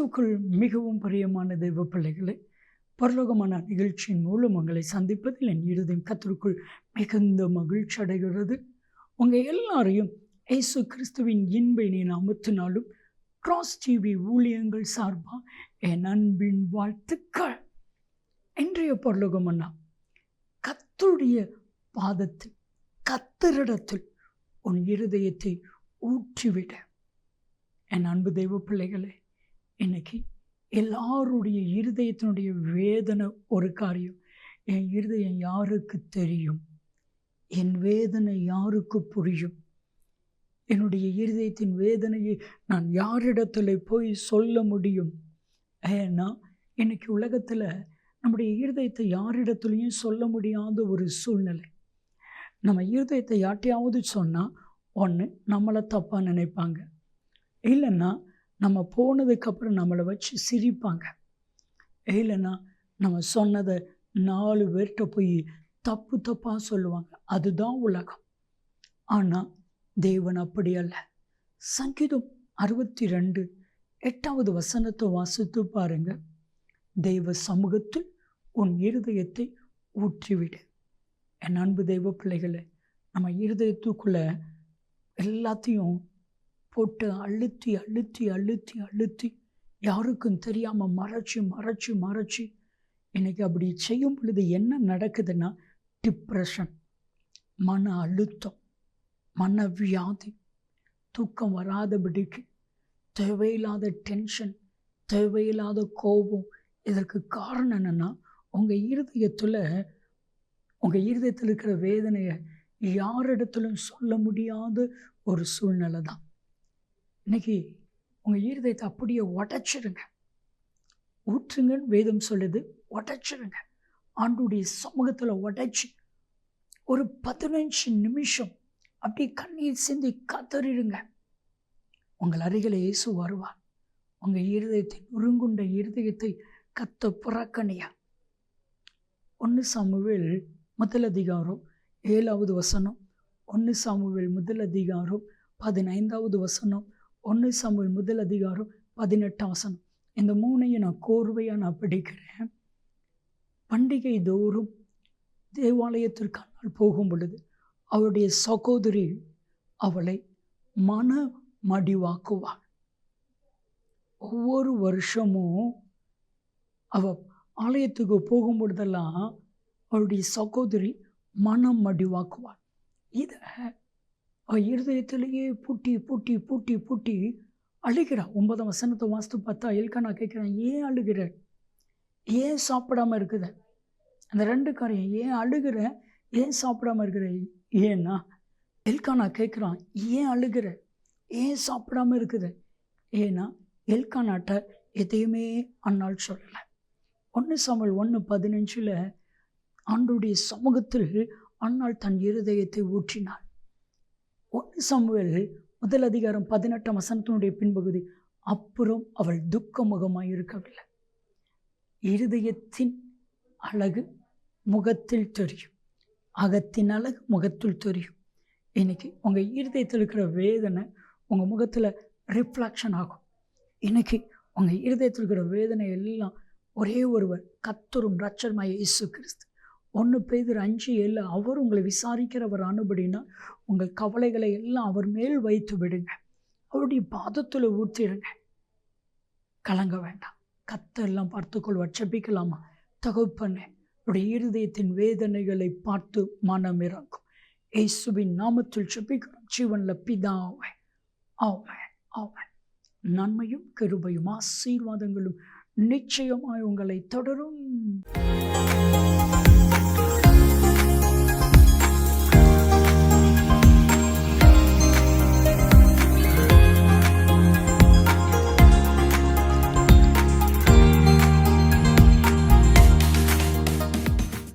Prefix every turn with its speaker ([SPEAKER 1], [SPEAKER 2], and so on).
[SPEAKER 1] கிறிஸ்துவுக்குள் மிகவும் பிரியமான தெய்வ பிள்ளைகளை பரலோகமான நிகழ்ச்சியின் மூலம் உங்களை சந்திப்பதில் என் இருதயம் கத்தருக்குள் மிகுந்த மகிழ்ச்சி அடைகிறது. உங்கள் எல்லாரையும் இயேசு கிறிஸ்துவின் இன்பை நாமத்தினாலும் கிராஸ் டிவி ஊழியங்கள் சார்பாக என் அன்பின் வாழ்த்துக்கள். இன்றைய பரலோகமன்னா கத்துடைய பாதத்தில் கத்தரிடத்தில் உன் இருதயத்தை ஊற்றிவிட. என் அன்பு தெய்வ பிள்ளைகளே இன்னைக்கு எல்லாருடைய இருதயத்தினுடைய வேதனை ஒரு காரியம். என் இருதயம் யாருக்கு தெரியும்? என் வேதனை யாருக்கு புரியும்? என்னுடைய இருதயத்தின் வேதனையை நான் யாரிடத்துல போய் சொல்ல முடியும்? ஏன்னா இன்னைக்கு உலகத்தில் நம்முடைய இருதயத்தை யாரிடத்துலையும் சொல்ல முடியாத ஒரு சூழ்நிலை. நம்ம இருதயத்தை யார்ட்டையாவது சொன்னால் ஒன்று நம்மளை தப்பாக நினைப்பாங்க. இல்லைன்னா நம்ம போனதுக்கப்புறம் நம்மளை வச்சு சிரிப்பாங்க. இல்லைன்னா நம்ம சொன்னதை நாலு பேர்கிட்ட போய் தப்பு தப்பாக சொல்லுவாங்க. அதுதான் உலகம். ஆனால் தேவன் அப்படி அல்ல. சங்கீதம் அறுபத்தி ரெண்டு எட்டாவது வசனத்தை வாசித்து பாருங்க. தெய்வ சமூகத்தில் உன் இருதயத்தை ஊற்றிவிடு. என் அன்பு தெய்வ பிள்ளைகளை நம்ம இருதயத்துக்குள்ளே எல்லாத்தையும் போட்டு அழுத்தி அழுத்தி அழுத்தி அழுத்தி யாருக்கும் தெரியாமல் மறைச்சி மறைச்சி மறைச்சி இன்றைக்கி அப்படி செய்யும் பொழுது என்ன நடக்குதுன்னா டிப்ரெஷன் மன அழுத்தம் மன வியாதி தூக்கம் வராதபடிக்கு தேவையில்லாத டென்ஷன் தேவையில்லாத கோபம். இதற்கு காரணம் என்னென்னா உங்கள் இருதயத்தில் உங்கள் இருதயத்தில் இருக்கிற வேதனையை யாரிடத்திலும் சொல்ல முடியாத ஒரு சூழ்நிலை தான் இன்னைக்கு உங்கள் ஈரதயத்தை அப்படியே உடச்சிருங்க. ஊற்றுங்கன்னு வேதம் சொல்லுது உடச்சிருங்க. ஆண்டுடைய சமூகத்தில் உடைச்சி ஒரு பதினஞ்சு நிமிஷம் அப்படியே கண்ணீர் சிந்தி கத்தறிடுங்க உங்கள் அருகில் இயேசு வருவார். உங்கள் இருதயத்தை நுறுங்குண்ட இருதயத்தை கத்த புறக்கணியா. ஒன்று சாமுவேல் முதல் அதிகாரம் ஏழாவது வசனம் ஒன்று சாமுவேல் முதல் அதிகாரம் பதினைந்தாவது வசனம் ஒன்று சாமுவேல் முதல் அதிகாரம் பதினெட்டாம் வசனம் இந்த மூணையும் நான் கோர்வையாக நான் படிக்கிறேன். பண்டிகை தோறும் தேவாலயத்திற்கானால் போகும் பொழுது அவருடைய சகோதரி அவளை மன மடிவாக்குவாள். ஒவ்வொரு வருஷமும் அவ ஆலயத்துக்கு போகும் பொழுதெல்லாம் அவளுடைய சகோதரி மனம் மடிவாக்குவாள். இதை இருதயத்திலேயே பூட்டி பூட்டி பூட்டி பூட்டி அழுகிறான் ஒன்பதாம் வசனத்தை வாஸ்து பார்த்தா எல்கா கேட்குறேன் ஏன் அழுகிற? ஏன் சாப்பிடாம இருக்குத? அந்த ரெண்டு காரியம் ஏன் அழுகிற? ஏன் சாப்பிடாம இருக்கிற? ஏன்னா? எல்கானா கேட்குறான் ஏன் அழுகிற? ஏன் சாப்பிடாம இருக்குது? ஏன்னா எல்கானாட்ட எதையுமே அன்னால் சொல்லலை. ஒன்று சமல் ஒன்று பதினஞ்சில் ஆண்டுடைய சமூகத்தில் அன்னால் தன் இருதயத்தை ஊற்றினாள் ஒன்று சமுவேல் முதல் அதிகாரம் பதினெட்டாம் வசனத்தினுடைய பின்பகுதி அப்புறம் அவள் துக்கமுகமாக இருக்கவில்லை. இருதயத்தின் அழகு முகத்தில் தெரியும். அகத்தின் அழகு முகத்தில் தெரியும். இன்னைக்கு உங்கள் இருதயத்தில் இருக்கிற வேதனை உங்கள் முகத்தில் ரிஃப்ளாக்ஷன் ஆகும். இன்னைக்கு உங்கள் இருதயத்தில் இருக்கிற வேதனை எல்லாம் ஒரே ஒருவர் கத்தரும் ரச்சர்மாய இயேசு கிறிஸ்து. ஒன்று பேர் அஞ்சு ஏழு அவர் உங்களை விசாரிக்கிறவர் அனுபடினா உங்கள் கவலைகளை எல்லாம் அவர் மேல் வைத்து விடுங்க. அவருடைய பாதத்தில் ஊற்றிடுங்க. கலங்க வேண்டாம். கத்தெல்லாம் பார்த்துக்கொள் வச்சபிக்கலாமா தகுப்பண்ணே உடைய இருதயத்தின் வேதனைகளை பார்த்து மனம் இறங்கும். ஏசுவின் நாமத்தில் செப்பிக்கிறோம் ஜீவனில் பிதாவை. ஆவன் ஆவன் நன்மையும் கிருபையும் ஆசீர்வாதங்களும் நிச்சயமாய் உங்களை தொடரும்.